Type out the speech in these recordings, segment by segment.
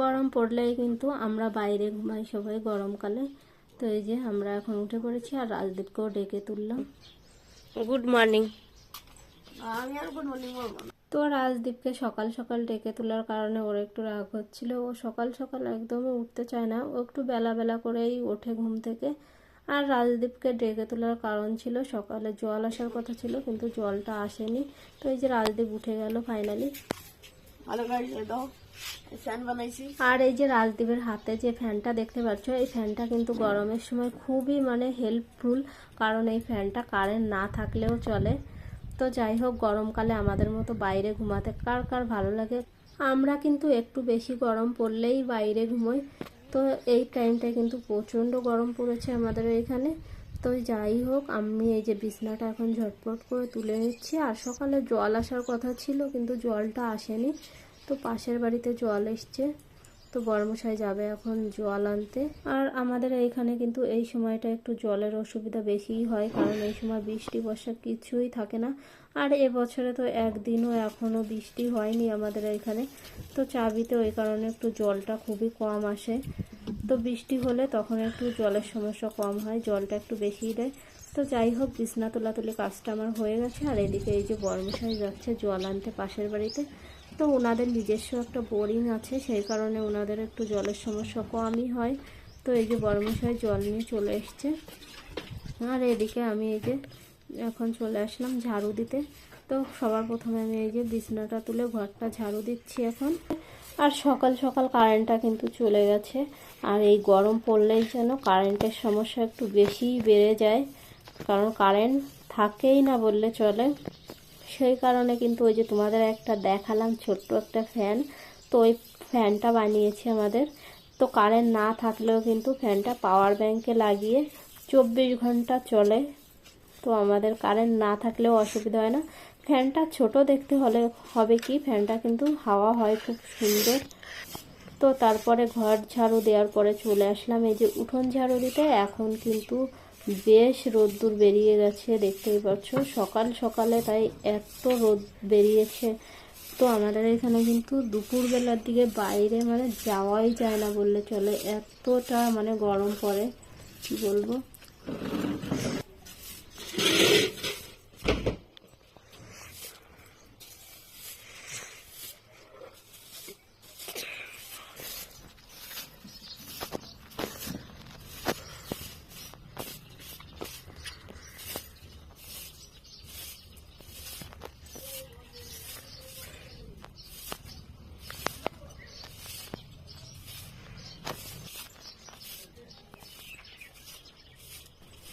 গরম পড়লেই কিন্তু আমরা বাইরে ঘুমাই সবাই গরমকালে। তো এই যে আমরা এখন উঠে পড়েছি আর রাজদীপকেও ডেকে তুললাম। গুড মর্নিং আমি আর গুড মর্নিং বলব তো রাজদীপকে সকাল সকাল ডেকে তোলার কারণে ওর একটু রাগ হচ্ছিল। ও সকাল সকাল একদমই উঠতে চায় না। ও একটু বেলা বেলা করেই ওঠে ঘুম থেকে। আর রাজদীপকে ডেকে তোলার কারণ ছিল সকালে জল আসার কথা ছিল কিন্তু জলটা আসেনি। তো এই যে রাজদীপ উঠে গেল ফাইনালি ভালো গাড়ি দাও। আর এই যে রাজদীপের হাতে যে ফ্যানটা দেখতে পাচ্ছ, এই ফ্যানটা কিন্তু গরমের সময় খুবই মানে হেল্পফুল কারণ এই ফ্যানটা কারেন্ট না থাকলেও চলে। তো যাই হোক, গরমকালে আমাদের মতো বাইরে ঘুমাতে কার কার ভালো লাগে? আমরা কিন্তু একটু বেশি গরম পড়লেই বাইরে ঘুমোই। তো এই টাইমটায় কিন্তু প্রচণ্ড গরম পড়েছে আমাদের এখানে। তো যাই হোক, আমি এই যে বিছনাটা এখন ঝটপট করে তুলে নিচ্ছি। আর সকালে জল আসার কথা ছিল, কিন্তু জলটা আসেনি। তো পাশের বাড়িতে জল এসছে। তো বর্মশাই যাবে এখন জল আনতে। আর আমাদের এইখানে কিন্তু এই সময়টা একটু জলের অসুবিধা বেশিই হয়, কারণ এই সময় বৃষ্টি বর্ষা কিছুই থাকে না। আর এবছরে তো একদিনও এখনও বৃষ্টি হয়নি আমাদের এখানে তো চাবিতে ওই কারণে একটু জলটা খুবই কম আসে। তো বৃষ্টি হলে তখন একটু জলের সমস্যা কম হয়, জলটা একটু বেশিই দেয়। তো যাই হোক, বিছনা তোলাতুলি কাজটা আমার হয়ে গেছে। আর এদিকে এই যে বর্মশাই যাচ্ছে জল আনতে পাশের বাড়িতে। তো ওনাদের নিজস্ব একটা বোরিং আছে, সেই কারণে ওনাদের একটু জলের সমস্যা কমই হয়। তো এই যে বর্মশাই জল নিয়ে চলে এসছে। আর এদিকে আমি এই যে এখন চলে আসলাম ঝাড়ু দিতে। তো সবার প্রথমে আমি এই যে বিছনাটা তুলে ঘরটা ঝাড়ু দিচ্ছি এখন। আর সকাল সকাল কারেন্টটা কিন্তু চলে গেছে। আর এই গরম পড়লেই যেন কারেন্টের সমস্যা একটু বেশিই বেড়ে যায়। কারণ কারেন্ট থাকেই না বললে চলে। সেই কারণে কিন্তু ওই যে তোমাদের একটা দেখালাম ছোট্ট একটা ফ্যান তো ওই ফ্যানটা বানিয়েছি আমাদের। তো কারেন্ট না থাকলেও কিন্তু ফ্যানটা পাওয়ার ব্যাংকে লাগিয়ে চব্বিশ ঘণ্টা চলে। তো আমাদের কারেন্ট না থাকলেও অসুবিধা হয় না। ফ্যানটা ছোট দেখতে হলে হবে কি ফ্যানটা কিন্তু হাওয়া হয় খুব সুন্দর। তো তারপরে ঘর ঝাড়ু দেওয়ার পরে চলে আসলাম। এই যে উঠোন ঝাড়ু দিতে, এখন কিন্তু বেশ রোদ্দুর বেরিয়ে গেছে, দেখতেই পাচ্ছ। সকাল সকালে তাই এত রোদ বেরিয়েছে। তো আমাদের এখানে কিন্তু দুপুরবেলার দিকে বাইরে মানে যাওয়াই যায় না বললে চলে। এতটা মানে গরম পড়ে, কি বলব?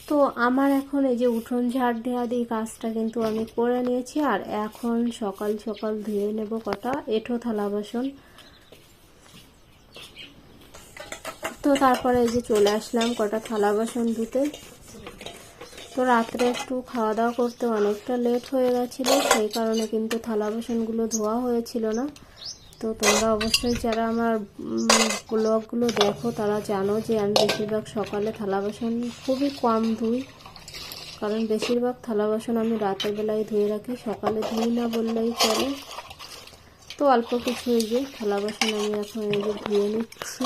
তো আমার এখন এই যে উঠোন ঝাড় দেওয়া দিয়ে কাজটা কিন্তু আমি করে নিয়েছি, আর এখন সকাল সকাল ধুয়ে নেব কটা। এঁঠো থালা বাসন। তো তারপরে এই যে চলে আসলাম কটা থালা বাসন ধুতে। তো রাত্রে একটু খাওয়া দাওয়া করতে অনেকটা লেট হয়ে গেছিল, সেই কারণে কিন্তু থালা বাসনগুলো ধোয়া হয়েছিল না। তো তোমরা অবশ্যই যারা আমার ব্লগগুলো দেখো, তারা জানো যে আমি বেশিরভাগ সকালে থালা বাসন খুবই কম ধুই। কারণ বেশিরভাগ থালা বাসন আমি রাতের বেলায় ধুয়ে রাখি, সকালে ধুই না বললেই চলে। তো অল্প কিছু হয়ে যে থালা বাসন আমি এখন এই যে ধুয়ে নিচ্ছি।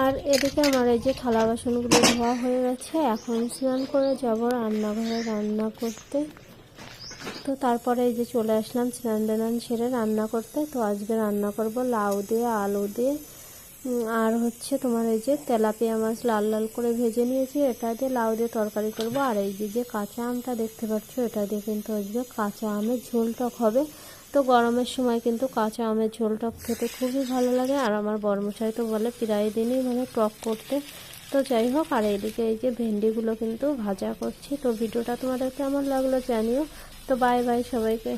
আর এদিকে আমার এই যে থালা বাসনগুলো ধোয়া হয়ে গেছে, এখন স্নান করে যাব রান্নাঘরে রান্না করতে। তো তারপরে এই যে চলে আসলাম স্নান টান সেরে রান্না করতে। তো আজকে রান্না করব লাউ দিয়ে, আলু দিয়ে। আর হচ্ছে তোমার এই যে তেলাপিয়া মাছ লাল লাল করে ভেজে নিয়েছি, এটা দিয়ে লাউ দিয়ে তরকারি করব। আর এই যে যে কাঁচা আমটা দেখতে পাচ্ছ, এটা দিয়ে কিন্তু আজকে কাঁচা আমের ঝোল টক হবে। তো গরমের সময় কিন্তু কাঁচা আমের ঝোল টক খেতে খুবই ভালো লাগে। আর আমার বর্মশাই তো বলে প্রায় দিনই মানে টক করতে। তো যাই হোক, আর এদিকে এই যে ভেন্ডিগুলো কিন্তু ভাজা করছি। তো ভিডিওটা তোমাদের আমার লাগল জানিও। তো বাই বাই সবাইকে।